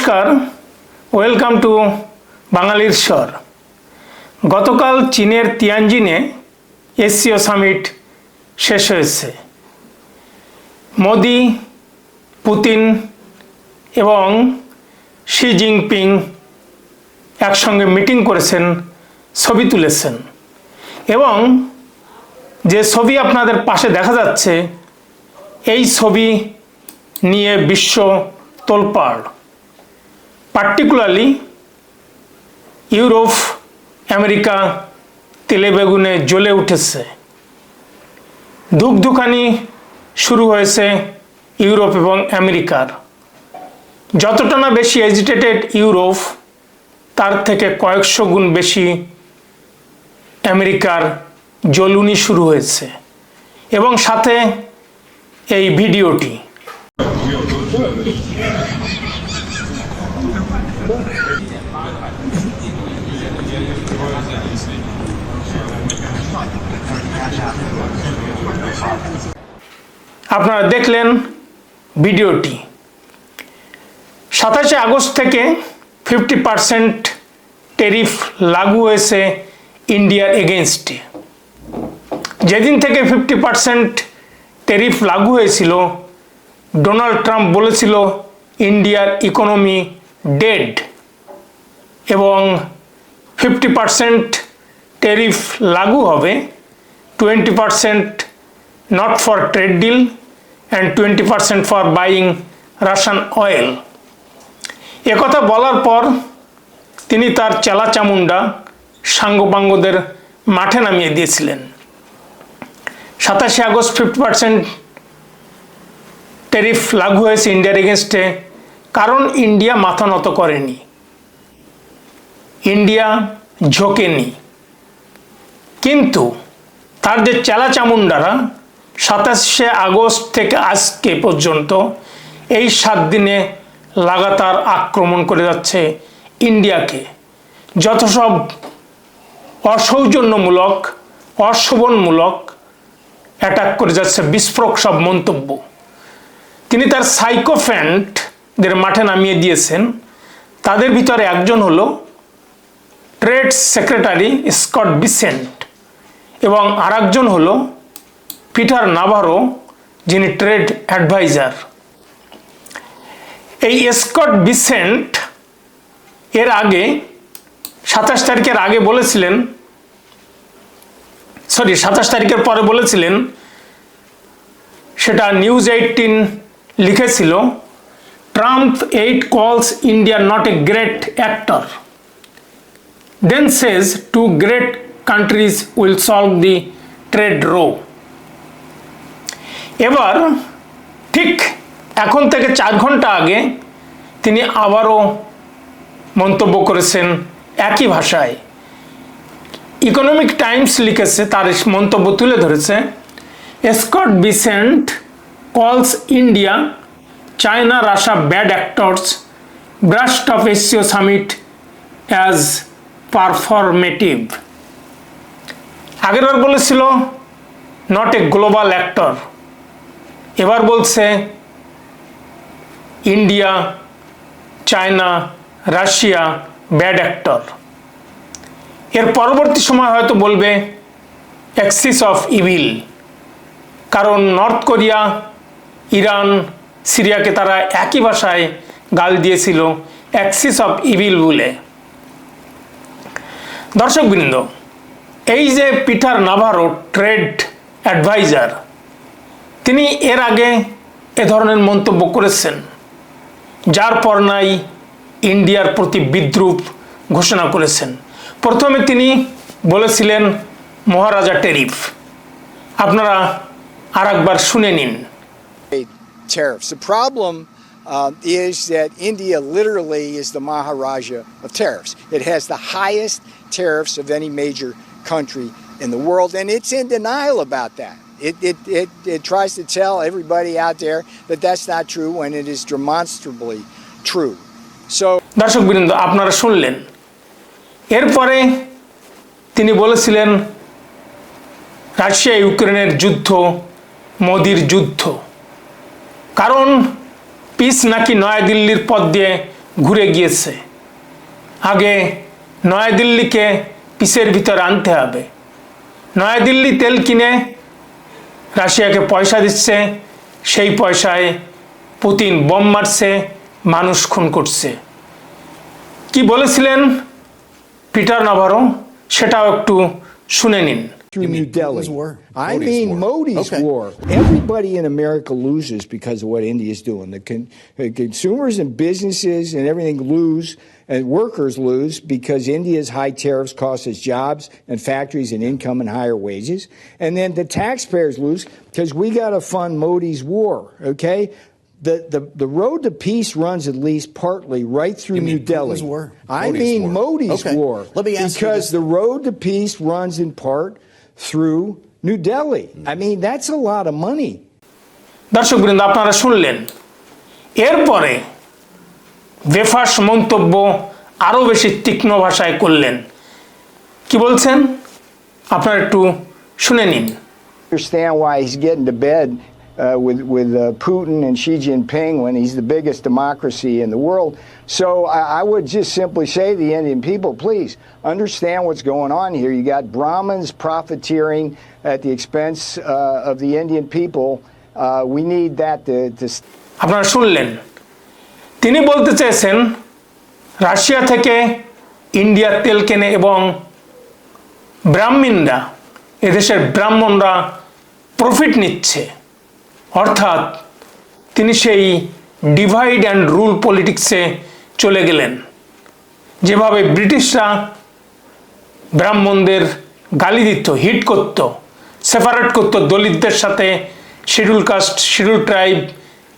নমস্কার। Welcome to বাঙালির স্বর। গতকাল চীনের তিয়ানজিনে এসসিও সামিট শেষ হয়েছে। মোদি, পুতিন এবং শি জিনপিং একসঙ্গে মিটিং করেছেন, ছবি তুলেছেন। এবং যে ছবি আপনাদের পাশে দেখা যাচ্ছে, এই ছবি নিয়ে বিশ্ব তোলপাড়। পার্টিকুলারলি ইউরোপ আমেরিকা তেলে বেগুনে জ্বলে উঠেছে। ধুকধুকানি শুরু হয়েছে ইউরোপ এবং আমেরিকার যতটা না বেশি এজিটেটেড ইউরোপ তার থেকে কয়েকশো গুণ বেশি আমেরিকার জ্বলুনি শুরু হয়েছে। এবং সাথে এই ভিডিওটি। আপনারা দেখলেন ভিডিওটি। সাতাশে আগস্ট থেকে ফিফটি পারসেন্ট টেরিফ লাগু হয়েছে ইন্ডিয়ার এগেনস্টে যেদিন থেকে ফিফটি পারসেন্ট টেরিফ লাগু হয়েছিল, ডোনাল্ড ট্রাম্প বলেছিল, ইন্ডিয়ার ইকোনমি ডেড। এবং ফিফটি পারসেন্ট টেরিফ লাগু হবে, twenty percent for trade deal and twenty percent for buying Russian oil একথা বলার পর তিনি তার চেলা চামুন্ডা সাঙ্গপাঙ্গদের মাঠে নামিয়ে দিয়েছিলেন। সাতাশে আগস্ট ফিফটি পার্সেন্ট ট্যারিফ লাগু হয়েছে ইন্ডিয়ার এগেনস্টে কারণ ইন্ডিয়া মাথা নত করেনি। ইন্ডিয়া ঝোঁকেনি। কিন্তু তার যে চেলা চামুন্ডারা সাতাশে আগস্ট থেকে আজকে পর্যন্ত এই সাত দিনে লাগাতার আক্রমণ করে যাচ্ছে ইন্ডিয়াকে। যত সব অসৌজন্যমূলক, অশোভনমূলক অ্যাটাক করে যাচ্ছে, বিস্ফোরক সব মন্তব্য। তিনি তার সাইকোফ্যান্টদের মাঠে নামিয়ে দিয়েছেন। তাদের ভিতরে একজন হলো ট্রেড সেক্রেটারি স্কট বিসেন্ট এবং আরেকজন হলো পিটার নাভারো, যিনি ট্রেড অ্যাডভাইজার। এই স্কট বিসেন্ট এর আগে, সাতাশ তারিখের আগে বলেছিলেন, সরি, সাতাশ তারিখের পরে বলেছিলেন, সেটা নিউজ এইটিন লিখেছিল, Trump ate calls India not a great actor. Then says two great countries will solve the trade row. এবার ঠিক এখন থেকে চার ঘণ্টা আগে তিনি আবারও মন্তব্য করেছেন একই ভাষায়। ইকোনমিক টাইমস লিখেছে, তার মন্তব্য তুলে ধরেছে Scott Bessent calls India China Russia bad actors blast of SCO summit as performative আগেরবার বলেছিল নট এ গ্লোবাল অ্যাক্টর এবার বলছে, India, China, Russia, bad actor. এর পরবর্তী সময় হয়তো বলবে অ্যাক্সিস অফ ইভিল কারণ নর্থ কোরিয়া, ইরান, সিরিয়াকে তারা একই ভাষায় গাল দিয়েছিল অ্যাক্সিস অফ ইভিল বলে। দর্শকবৃন্দ, এই যে পিটার নাভারো, ট্রেড অ্যাডভাইজার তিনি এর আগে এ ধরনের মন্তব্য করেছেন যার পর নাই ইন্ডিয়ার প্রতি বিদ্রুপ ঘোষণা করেছেন প্রথমে তিনি বলেছিলেন মহারাজা টেরিফ আপনারা আর একবার শুনে নিন um, is that India literally is the Maharaja of tariffs. It has the highest tariffs of any major country in the world, and it's in denial about that. It, it, it, it tries to tell everybody out there that that's not true when it is demonstrably true. So, দর্শকবৃন্দ আপনারা শুনলেন। এরপরে তিনি বলেছিলেন Russia ইউক্রেনের যুদ্ধ মোদির যুদ্ধ। কারণ পিস নাকি নয়াদিল্লির পথ দিয়ে ঘুরে গিয়েছে। আগে নয়াদিল্লিকে পিসের ভিতর আনতে হবে। নয়াদিল্লি তেল কিনে রাশিয়াকে পয়সা দিচ্ছে সেই পয়সায় পুতিন বোম মারছে মানুষ খুন করছে কি বলেছিলেন পিটার নাভারো সেটাও একটু শুনে নিন through New Delhi. War? I Modi's mean war. Modi's Okay. war. Everybody in America loses because of what India is doing. The, con- the consumers and businesses and everything lose, and workers lose because India's high tariffs cost us jobs and factories and income and higher wages. And then the taxpayers lose because we got to fund Modi's war. Okay. The, the, the road to peace runs at least partly right through You mean New Delhi. Putin's war? I Modi's mean war. Modi's Okay. war. Let me ask you because this. the road to peace runs in part through New Delhi. I mean, that's a lot of money. দর্শকবৃন্দ আপনারা শুনলেন এরপরে বেফাস মন্তব্য আরও বেশি তীক্ষ্ণ ভাষায় করলেন কি বলছেন আপনারা একটু শুনে নিন Understand why he's getting to bed uh, with with uh, Putin and Xi Jinping when he's the biggest democracy in the world. So I, I would just simply say to the Indian people, please understand what's going on here. You got Brahmins profiteering at the expense uh, of the Indian people. Uh, we need that to, to আপনারা শুনলেন তিনি বলতে চেয়েছেন, Russia থেকে ইন্ডিয়ার তেল কেনে এবং ব্রাহ্মণরা, এদেশের ব্রাহ্মণরা প্রফিট নিচ্ছে। অর্থাৎ তিনি সেই ডিভাইড অ্যান্ড রুল পলিটিক্সে চলে গেলেন। যেভাবে ব্রিটিশরা ব্রাহ্মণদের গালি দিত হিট করত সেপারেট করত দলিতদের সাথে শিডিউল কাস্ট শিডিউল ট্রাইব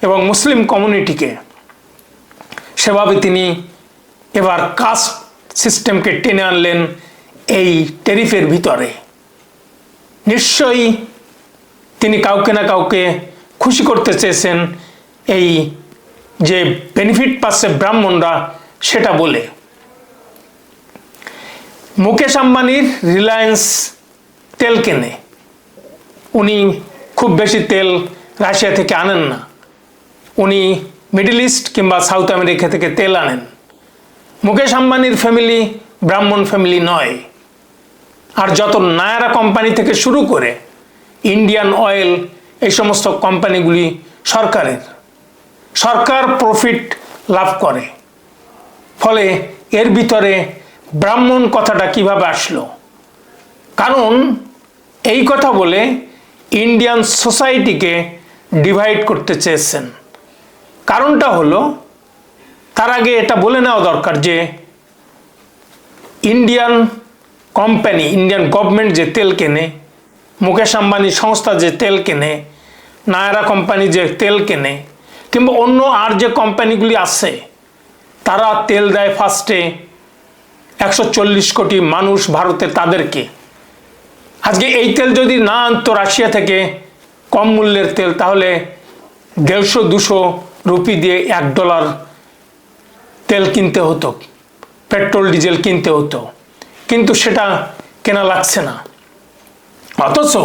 এবং মুসলিম কমিউনিটিকে সেভাবে তিনি এবার কাস্ট সিস্টেমকে টেনে আনলেন এই টেরিফের ভিতরে। নিশ্চয়ই তিনি কাউকে না কাউকে খুশি করতে চেয়েছেন এই যে বেনিফিট পাচ্ছে ব্রাহ্মণরা সেটা বলে। মুকেশ আম্বানির রিলায়েন্স তেল কেনে। উনি খুব বেশি তেল রাশিয়া থেকে আনেন না। উনি মিডল ইস্ট কিংবা সাউথ আমেরিকা থেকে তেল আনেন। মুকেশ আম্বানির ফ্যামিলি ব্রাহ্মণ ফ্যামিলি নয়। আর যত নায়ারা কোম্পানি থেকে শুরু করে ইন্ডিয়ান অয়েল এই সমস্ত কোম্পানিগুলি সরকারের। সরকার প্রফিট লাভ করে। ফলে এর ভিতরে ব্রাহ্মণ কথাটা কীভাবে আসলো? কারণ এই কথা বলে ইন্ডিয়ান সোসাইটিকে ডিভাইড করতে চেয়েছেন। কারণটা হলো, তার আগে এটা বলে নেওয়া দরকার যে ইন্ডিয়ান কোম্পানি ইন্ডিয়ান গভর্নমেন্ট যে তেল কেনে, মুকেশ আম্বানি সংস্থা যে তেল কেনে, নায়রা কোম্পানি যে তেল কেনে, কিংবা অন্য আর যে কোম্পানিগুলি আছে, তারা তেল দেয় ফার্স্টে একশো চল্লিশ কোটি মানুষ ভারতে তাদেরকে। আজকে এই তেল যদি না আনতো রাশিয়া থেকে কম মূল্যের তেল, তাহলে দেড়শো দুশো রুপি দিয়ে এক ডলার তেল কিনতে হতো, পেট্রোল, ডিজেল কিনতে হতো। কিন্তু সেটা কেনা লাগছে না। অথচ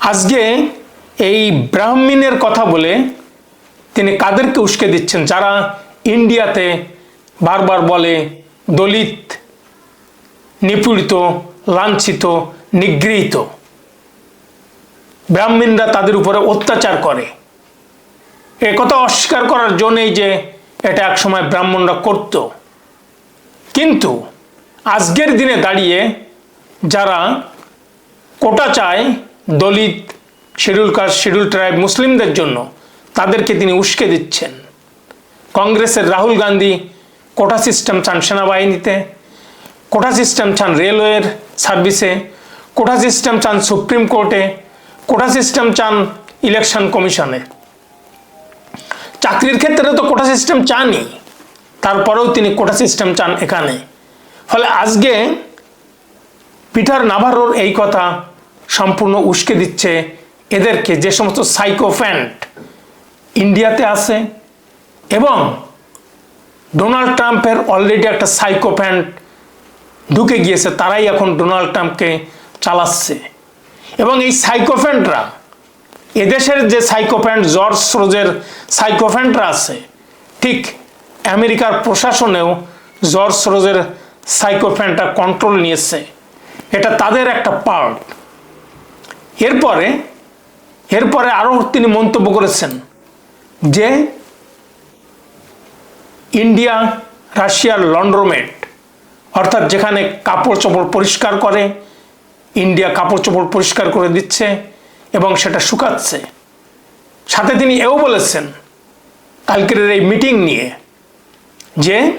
আজকে এই ব্রাহ্মণের কথা বলে তিনি কাদেরকে উস্কে দিচ্ছেন? যারা ইন্ডিয়াতে বারবার বলে দলিত, নিপীড়িত, লাঞ্ছিত, নিগৃহীত। ব্রাহ্মণরা তাদের উপরে অত্যাচার করে। এ কথা অস্বীকার করার জন্যই যে এটা একসময় ব্রাহ্মণরা করত। কিন্তু আজকের দিনে দাঁড়িয়ে যারা কোটা চায় Dalit schedule caste schedule tribe মুসলিমদের জন্য, তাদেরকে তিনি উস্কে দিচ্ছেন। কংগ্রেসের রাহুল গান্ধী কোটা সিস্টেম চান সেনাবাহিনীতে, কোটা সিস্টেম চান রেলওয়ের সার্ভিসে, কোটা সিস্টেম চান সুপ্রিম কোর্টে, কোটা সিস্টেম চান ইলেকশন কমিশনে। চাকরির ক্ষেত্রে তো কোটা সিস্টেম চানই, তারপরেও তিনি কোটা সিস্টেম চান এখানে। ফলে আজকে পিটার নাভারোর এই কথা সম্পূর্ণ উস্কে দিচ্ছে এদেরকে, যে সমস্ত সাইকোফ্যান্ট ইন্ডিয়াতে আছে এবং ডোনাল্ড ট্রাম্পের অলরেডি একটা সাইকোপ্যান্ট ঢুকে গিয়েছে, তারাই এখন ডোনাল্ড ট্রাম্পকে চালাচ্ছে। এবং এই সাইকোফ্যান্টরা এদেশের যে সাইকোপ্যান্ট জর্জ সোজের সাইকোফ্যান্টরা আছে। ঠিক আমেরিকার প্রশাসনেও জর্জ সোরোজের সাইকোফ্যানটা কন্ট্রোল নিয়েছে। এটা তাদের একটা পার্ট এরপরে এরপরে আরও তিনি মন্তব্য করেছেন যে ইন্ডিয়া রাশিয়ার লন্ড্রোমেট, অর্থাৎ যেখানে কাপড় চোপড় পরিষ্কার করে, ইন্ডিয়া কাপড় চোপড় পরিষ্কার করে দিচ্ছে এবং সেটা শুকাচ্ছে। সাথে তিনি এও বলেছেন কালকের এই মিটিং নিয়ে যে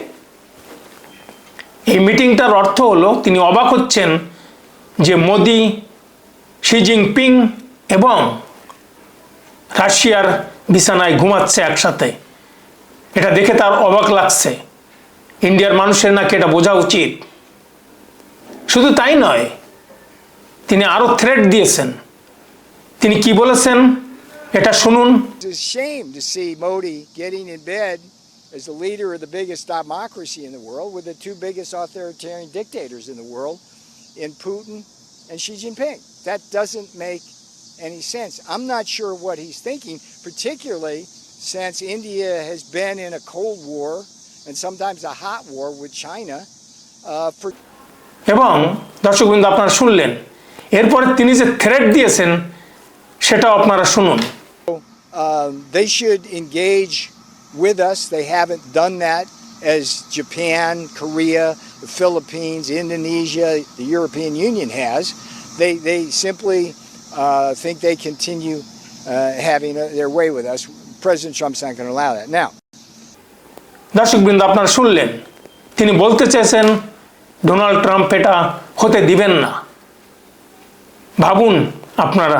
এই মিটিংটার অর্থ হলো তিনি অবাক হচ্ছেন যে মোদি, শি জিনপিং এবং রাশিয়ার বিছানায় ঘুমাচ্ছে একসাথে। এটা দেখে তার অবাক লাগছে। ইন্ডিয়ার মানুষের নাকি এটা বোঝা উচিত। শুধু তাই নয়, তিনি আরও থ্রেট দিয়েছেন। তিনি কি বলেছেন? এটা শুনুন It's a shame to see Modi getting in bed as the leader of the biggest democracy in the world with the two biggest authoritarian dictators in the world, in Putin and Xi Jinping. That doesn't make any sense. I'm not sure what he's thinking, particularly since India has been in a Cold War and sometimes a hot war with China uh, for এবং দর্শকবৃন্দ আপনারা শুনলেন এরপরে তিনি যে threat দিয়েছেন সেটাও আপনারা শুনুন um, they should engage with us. They haven't done that as Japan, Korea, the Philippines, Indonesia, the European Union has. They, they simply uh, think they continue uh, having uh, their way with us. President Trump's not going to allow that. Now, দর্শকবৃন্দ আপনারা শুনলেন তিনি বলতে চেয়েছেন Donald Trump এটা হতে দিবেন না ভাবুন আপনারা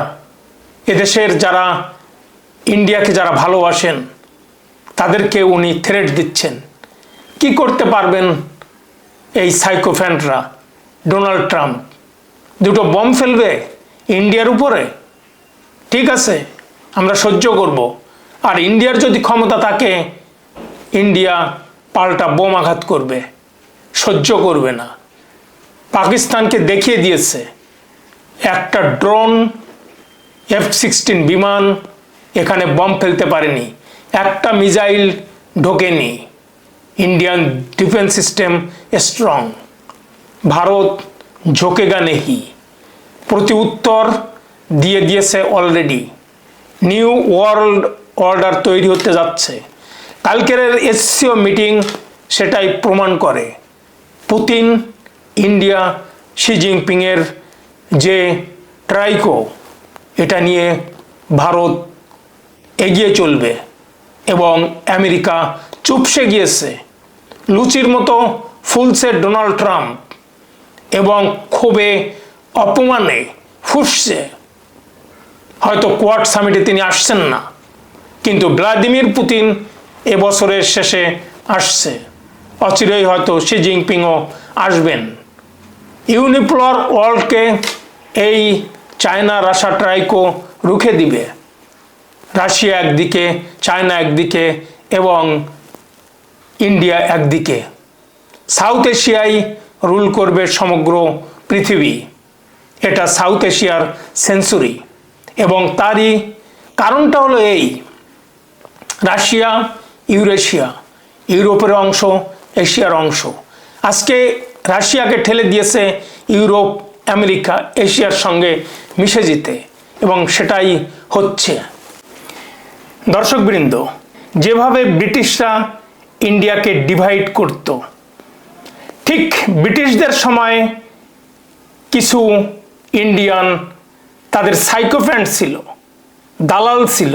এদেশের যারা ইন্ডিয়াকে যারা ভালোবাসেন, তাদেরকে উনি থ্রেট দিচ্ছেন। কি করতে পারবেন এই সাইকোফ্যান্টরা ডোনাল্ড ট্রাম্প দুটো বম ফেলবে ইন্ডিয়ার উপরে। ঠিক আছে, আমরা সহ্য করব। আর ইন্ডিয়ার যদি ক্ষমতা থাকে, ইন্ডিয়া পাল্টা বোম আঘাত করবে। সহ্য করবে না। পাকিস্তানকে দেখিয়ে দিয়েছে। একটা ড্রোন এফ সিক্সটিন বিমান এখানে বম ফেলতে পারেনি। একটা মিসাইল ঢোকেনি। Indian defence system strong. Bharat ঝোঁকেগা নেহি। প্রতি উত্তর দিয়ে দিয়েছে অলরেডি। নিউ ওয়ার্ল্ড অর্ডার তৈরি হতে যাচ্ছে। কালকের এসসিও মিটিং সেটাই প্রমাণ করে। পুতিন, ইন্ডিয়া, শি জিনপিংয়ের যে ট্রাইকো, এটা নিয়ে ভারত এগিয়ে চলবে এবং আমেরিকা চুপসে গিয়েছে। লুচির মতো ফুলছে ডোনাল্ড ট্রাম্প এবং ক্ষোভে অপমানে ফুসছে। হয়তো কোয়াড সামিটে তিনি আসছেন না, কিন্তু ভ্লাদিমির পুতিন এবছরের শেষে আসছে। অচিরেই হয়তো শি জিনপিংও আসবেন। ইউনিপ্লর ওয়ার্ল্ডকে এই চায়না রাশা ট্রাইকো রুখে দিবে। রাশিয়া একদিকে, চায়না একদিকে এবং ইন্ডিয়া একদিকে। সাউথ এশিয়ায় রুল করবে সমগ্র পৃথিবী। এটা সাউথ এশিয়ার সেঞ্চুরি। এবং তারই কারণটা হলো এই, রাশিয়া, ইউরেশিয়া, ইউরোপের অংশ, এশিয়ার অংশ। আজকে রাশিয়াকে ঠেলে দিয়েছে ইউরোপ, আমেরিকা, এশিয়ার সঙ্গে মিশে যেতে এবং সেটাই হচ্ছে। দর্শকবৃন্দ, যেভাবে ব্রিটিশরা ইন্ডিয়াকে ডিভাইড করত, ঠিক ব্রিটিশদের সময় কিছু ইন্ডিয়ান তাদের সাইকোফ্যান্ট ছিল, দালাল ছিল,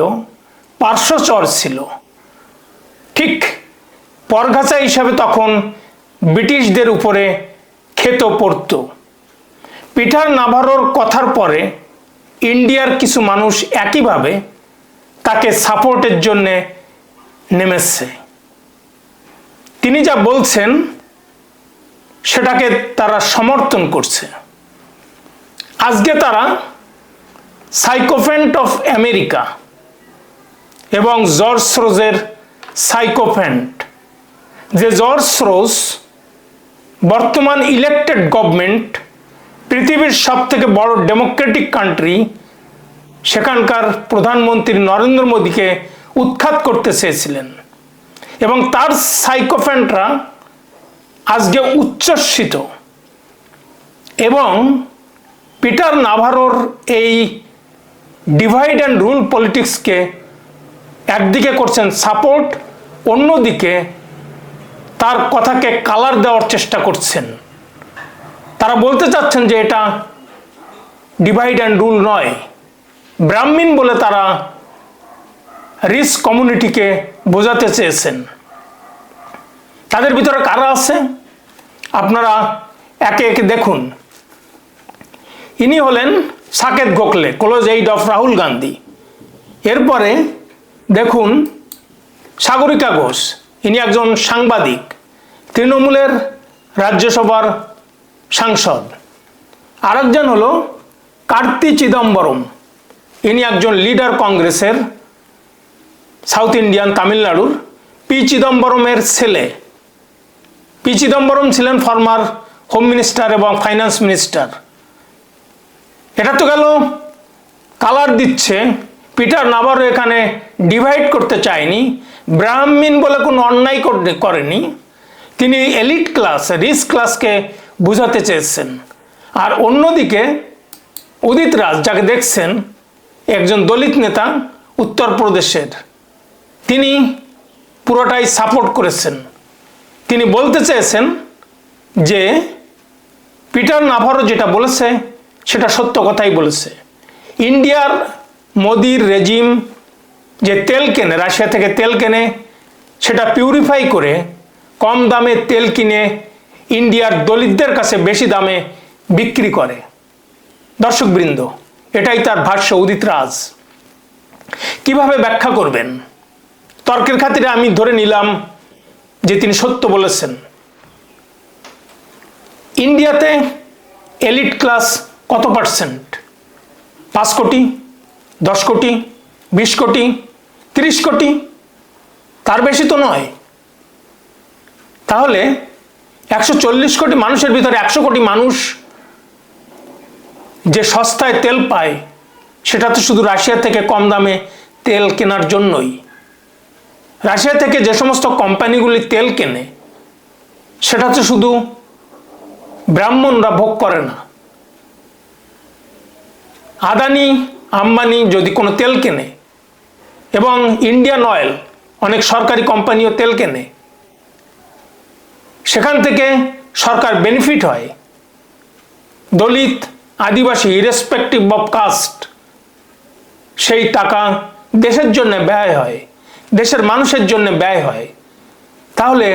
পার্শ্বচর ছিল। ঠিক পরগাছা হিসাবে তখন ব্রিটিশদের উপরে খেত পড়ত। পিঠার নাভারোর কথার পরে ইন্ডিয়ার কিছু মানুষ একইভাবে তাকে সাপোর্টের জন্যে নেমেছে। তিনি যা বলছেন, সেটাকে তারা সমর্থন করছে। আজকে তারা সাইকোফ্যান্ট অফ আমেরিকা এবং জর্জ স্রোজের সাইকোফ্যান্ট যে জর্জ স্রোজ বর্তমান ইলেক্টেড গভর্নমেন্ট পৃথিবীর সব থেকে বড় ডেমোক্রেটিক কান্ট্রি সেখানকার প্রধানমন্ত্রী নরেন্দ্র মোদীকে উৎখাত করতে চেয়েছিলেন। এবং তার সাইকোফ্যান্টরা আজকে উচ্ছ্বসিত। এবং পিটার নাভারোর এই ডিভাইড অ্যান্ড রুল পলিটিক্সকে একদিকে করছেন সাপোর্ট অন্যদিকে তার কথাকে কালার দেওয়ার চেষ্টা করছেন। তারা বলতে চাচ্ছেন যে এটা ডিভাইড অ্যান্ড রুল নয়। ব্রাহ্মীণ বলে তারা রিস কমিউনিটিকে বোঝাতে চেয়েছেন। তাদের ভিতরে কারা আছে? আপনারা একে একে দেখুন। ইনি হলেন Saket Gokhale, close aide of Rahul Gandhi. এরপরে দেখুন সাগরিকা ঘোষ, ইনি একজন সাংবাদিক, তৃণমূলের রাজ্যসভার সাংসদ। আরেকজন হল কার্তি চিদম্বরম। ইনি একজন লিডার কংগ্রেসের সাউথ ইন্ডিয়ান তামিলনাড়ুর পি চিদম্বরমের ছেলে। পি চিদম্বরম ছিলেন ফর্মার হোম মিনিস্টার এবং ফাইন্যান্স মিনিস্টার এটা তো গেল কালার দিচ্ছে, পিটার নাবারও এখানে ডিভাইড করতে চায়নি, ব্রাহ্মীণ বলে কোনো অন্যায় করেনি তিনি এলিট ক্লাস রিস ক্লাসকে বোঝাতে চেয়েছেন। আর অন্যদিকে উদিত রাজ, যাকে দেখছেন একজন দলিত নেতা উত্তরপ্রদেশের। তিনি পুরোটাই সাপোর্ট করেছেন। তিনি বলতে চেয়েছেন যে, পিটার নাভারো যেটা বলেছে, সেটা সত্য কথাই বলেছে। ইন্ডিয়ার মোদির রেজিম যে তেল কেনে, রাশিয়া থেকে তেল কেনে, সেটা পিউরিফাই করে কম দামে তেল কিনে ইন্ডিয়ার দলিতদের কাছে বেশি দামে বিক্রি করে। দর্শকবৃন্দ এটাই তার ভাষ্য, উদিত রাজ। কীভাবে ব্যাখ্যা করবেন? তর্কের খাতিরে আমি ধরে নিলাম যে তিনি সত্য বলেছেন। ইন্ডিয়াতে এলিট ক্লাস কত পার্সেন্ট? পাঁচ কোটি, দশ কোটি, বিশ কোটি, তিরিশ কোটি? তার বেশি তো নয়। তাহলে একশো চল্লিশ কোটি মানুষের ভিতরে একশো কোটি মানুষ যে সস্তায় তেল পায়, সেটা তো শুধু রাশিয়া থেকে কম দামে তেল কেনার জন্যই। রাশিয়া থেকে যে সমস্ত কোম্পানিগুলি তেল কেনে, সেটা তো শুধু ব্রাহ্মণরা ভোগ করে না। আদানি, আম্বানি যদি কোনো তেল কেনে, এবং ইন্ডিয়ান অয়েল, অনেক সরকারি কোম্পানিও তেল কেনে, সেখান থেকে সরকার বেনিফিট হয়। Dalit Adivasi irrespective of caste সেই টাকা দেশের জন্য ব্যয় হয়, দেশের মানুষের জন্য ব্যয় হয়। তাহলে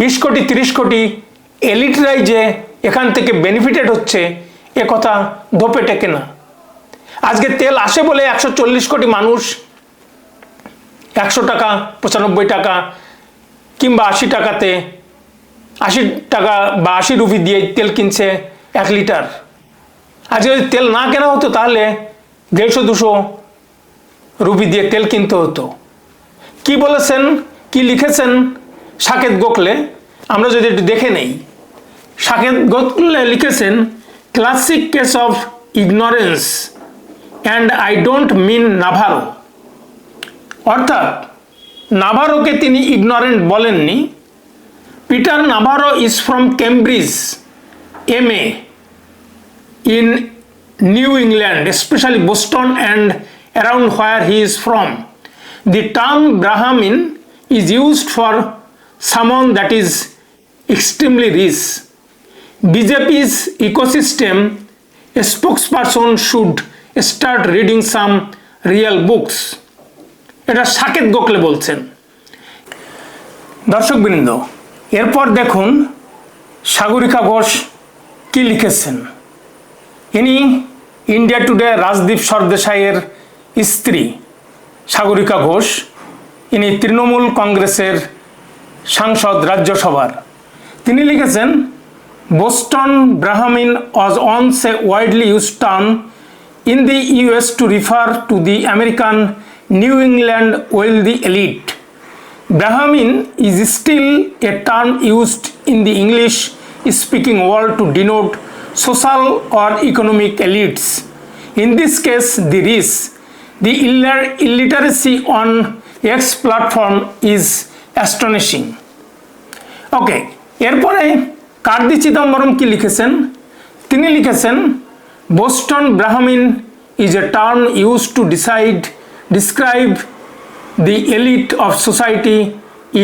বিশ কোটি, তিরিশ কোটি এলিটরাই যে এখান থেকে বেনিফিটেড হচ্ছে, এ কথা ধোপে টেকে না। আজকে তেল আসে বলে একশো চল্লিশ কোটি মানুষ, একশো টাকা, পঁচানব্বই টাকা কিংবা আশি টাকাতে, আশি টাকা বা আশি রুপি দিয়ে তেল কিনছে এক লিটার। আর যদি তেল না কেনা হতো তাহলে দেড়শো, দুশো রুপি দিয়ে তেল কিনতে হতো। কি বলেছেন? কি লিখেছেন? সাকেত গোখলে। আমরা যদি একটু দেখে নেই। সাকেত গোখলে লিখেছেন classic case of ignorance and I don't mean Navarro অর্থাৎ নাভারোকে তিনি ইগনোরেন্ট বলেননি। Peter Navarro is from Cambridge M A in New England, especially Boston and around where he is from. The term Brahmin is used for someone that is extremely rich. BJP's ecosystem a spokesperson should start reading some real books. এটা সাকেত গোখলে বলছেন দর্শকবৃন্দ এরপর দেখুন সাগরিকা ঘোষ কি লিখেছেন ইনি India today Rajdeep সরদেশাইয়ের স্ত্রী সাগরিকা ঘোষ। ইনি তৃণমূল কংগ্রেসের সাংসদ রাজ্যসভার। তিনি লিখেছেন, Boston Brahmin was once a widely use term in the US to refer to the American New England well the elite. Brahmin is still a term used in the English speaking world to denote social or economic elites. In this case, the rich, the iller- illiteracy on X platform is astonishing okay এরপরে কার্দি চিদম্বরম কি লিখেছেন? তিনি লিখেছেন Boston Brahmin is a term use to decide describe the elite of society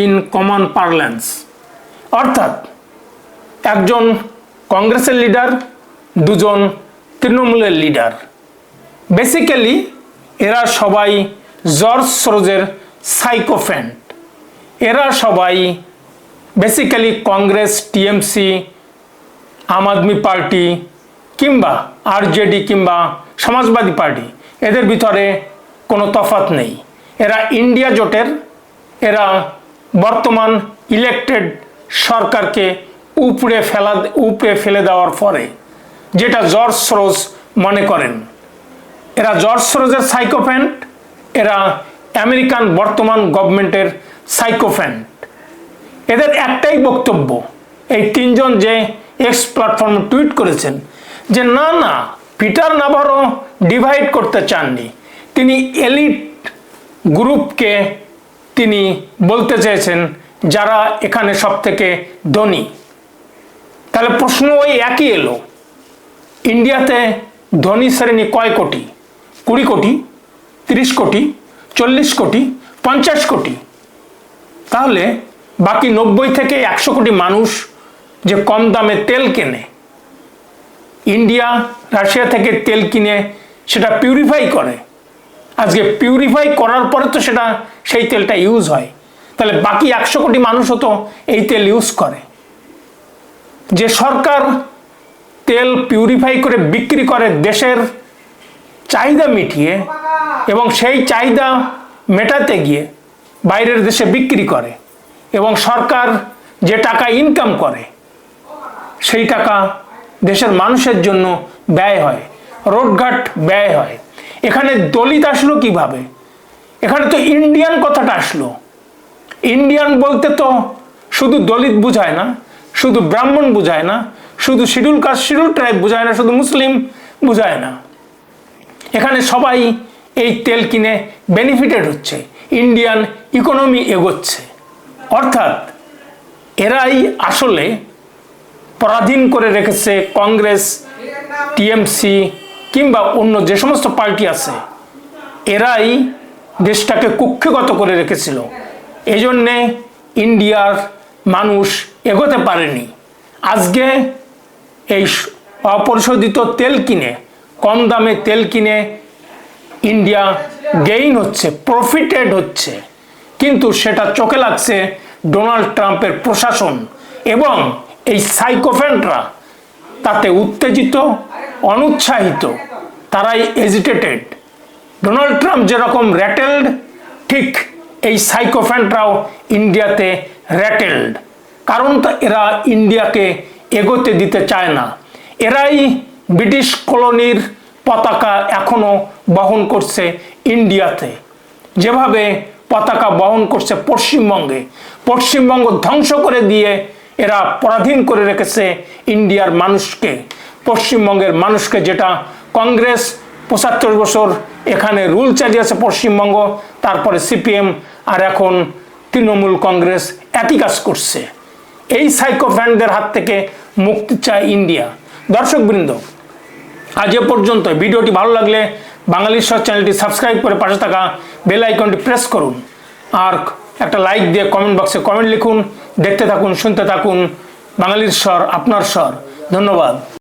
in common parlance অর্থাৎ একজন কংগ্রেসের leader, দুজন তৃণমূলের লিডার। বেসিক্যালি এরা সবাই জর্জ সরোজের সাইকোফ্যান্ট এরা সবাই basically Congress, TMC, Aam Aadmi party কিংবা আরজেডি কিংবা সমাজবাদী পার্টি, এদের ভিতরে কোনো তফাত নেই। এরা ইন্ডিয়া জোটের, এরা বর্তমান ইলেক্টেড সরকারকে উপড়ে ফেলা উপড়ে ফেলে দেওয়ার পরে যেটা জর্জ সরোজ মনে করেন, এরা জর্জ সরোজের সাইকোফ্যান্ট এরা আমেরিকান বর্তমান গভর্নমেন্টের সাইকোফ্যান্ট এদের একটাই বক্তব্য, এই তিনজন যে এক্স প্ল্যাটফর্মে টুইট করেছেন যে, না না, পিটার নাভারো ডিভাইড করতে চাননি। তিনি এলিট গ্রুপকে তিনি বলতে চেয়েছেন যারা এখানে সব থেকে ধনী। তাহলে প্রশ্ন ওই একই এলো। ইন্ডিয়াতে ধনী শ্রেণি কয় কোটি? কুড়ি কোটি, তিরিশ কোটি, চল্লিশ কোটি, পঞ্চাশ কোটি। তাহলে বাকি নব্বই থেকে একশো কোটি মানুষ যে কম দামে তেল কেনে, ইন্ডিয়া, রাশিয়া থেকে তেল কিনে সেটা পিউরিফাই করে। আজকে পিউরিফাই করার পরে তো সেটা, সেই তেলটা ইউজ হয়। তাহলে বাকি একশো কোটি মানুষও তো এই তেল ইউজ করে। যে সরকার তেল পিউরিফাই করে বিক্রি করে দেশের চাহিদা মিটিয়ে এবং সেই চাহিদা মেটাতে গিয়ে বাইরের দেশে বিক্রি করে এবং সরকার যে টাকা ইনকাম করে, সেই টাকা দেশের মানুষের জন্য ব্যয় হয় রোডঘাট ব্যয় হয়। এখানে দলিত আসলো কীভাবে? এখানে তো ইন্ডিয়ান কথাটা আসলো। ইন্ডিয়ান বলতে তো শুধু দলিত বুঝায় না শুধু ব্রাহ্মণ বুঝায় না, শুধু শিডিউল কাস্ট, শিডিউল ট্রাইব বুঝায় না, শুধু মুসলিম বুঝায় না। এখানে সবাই এই তেল কিনে বেনিফিটেড হচ্ছে ইন্ডিয়ান ইকোনমি এগোচ্ছে। অর্থাৎ এরাই আসলে পরাধীন করে রেখেছে কংগ্রেস, টিএমসি কিংবা অন্য যে সমস্ত পার্টি আছে, এরাই দেশটাকে কুক্ষিগত করে রেখেছিল। এই জন্যে ইন্ডিয়ার মানুষ এগোতে পারেনি। আজকে এই অপরিশোধিত তেল কিনে, কম দামে তেল কিনে ইন্ডিয়া গেইন হচ্ছে প্রফিটেড হচ্ছে। কিন্তু সেটা চোখে লাগছে ডোনাল্ড ট্রাম্পের প্রশাসন এবং এই সাইকোফ্যান্টরা তাতে উত্তেজিত, অনুৎসাহিত, তারাই এজিটেটেড ডোনাল্ড ট্রাম্প যেরকম র্যাটেলড ঠিক এই সাইকোফ্যান্টরাও ইন্ডিয়াতে র্যাটেলড কারণ তো এরা ইন্ডিয়াকে এগোতে দিতে চায় না। এরাই ব্রিটিশ কলোনির পতাকা এখনও বহন করছে ইন্ডিয়াতে। যেভাবে পতাকা বহন করছে পশ্চিমবঙ্গে, পশ্চিমবঙ্গ ধ্বংস করে দিয়ে এরা পরাধীন করে রেখেছে ইন্ডিয়ার মানুষকে। পশ্চিমবঙ্গের মানুষকে যেটা কংগ্রেস পঁচাত্তর বছর এখানে রুল চালিয়েছে পশ্চিমবঙ্গ, তারপরে সিপিএম আর এখন তৃণমূল কংগ্রেস একই কাজ করছে। এই সাইকোফ্যানদের হাত থেকে মুক্তি চায় ইন্ডিয়া। দর্শকবৃন্দ আজ এ পর্যন্ত ভিডিওটি ভালো লাগলে বাঙালির স্বর চ্যানেলটি সাবস্ক্রাইব করে পাশে থাকা বেল আইকনটি প্রেস করুন। আর একটা লাইক দিয়ে কমেন্ট বক্সে কমেন্ট লিখুন। দেখতে থাকুন, শুনতে থাকুন বাঙালির স্বর আপনার স্বর। ধন্যবাদ।